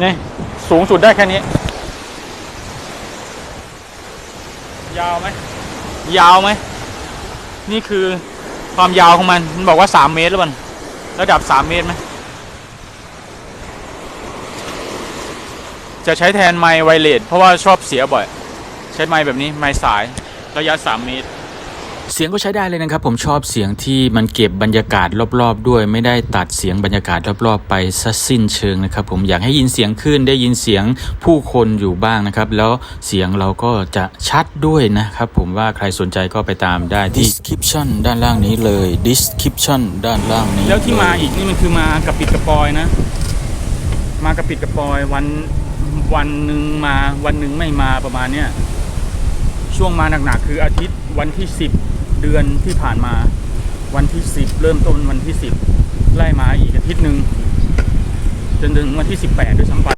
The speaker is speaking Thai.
นี่สูงสุดได้แค่นี้ ยาวไหมยาวไหม นี่คือความยาวของมัน มันบอกว่าสามเมตรแล้วมันระดับสามเมตรไหมจะใช้แทนไมค์ไวเลสเพราะว่าชอบเสียบ่อย ใช้ไมค์แบบนี้ไมค์สายระยะ3เมตร เสียงก็ใช้ได้เลยนะครับ ผมชอบเสียงที่มันเก็บบรรยากาศรอบๆ ด้วย ไม่ได้ตัดเสียงบรรยากาศรอบๆ ไปซะสิ้นเชิงนะครับ ผมอยากให้ยินเสียงขึ้นได้ยินเสียงผู้คนอยู่บ้างนะครับ แล้วเสียงเราก็จะชัดด้วยนะครับ ผมว่าใครสนใจก็ไปตามได้ที่ description ด้านล่างนี้เลย description ด้านล่างนี้แล้วที่มาอีกนี่มันคือมากับปิดกระปอยนะ มากับปิดกระปอยวันวันหนึ่งมาวันหนึ่งไม่มาประมาณเนี้ยช่วงมาหนักๆคืออาทิตย์วันที่สิบ เดือนที่ผ่านมาวันที่สิบเริ่มต้นวันที่สิบไล่มาอีกอาทิตย์หนึ่งจนถึงวันที่สิบแปดด้วยซ้ำไป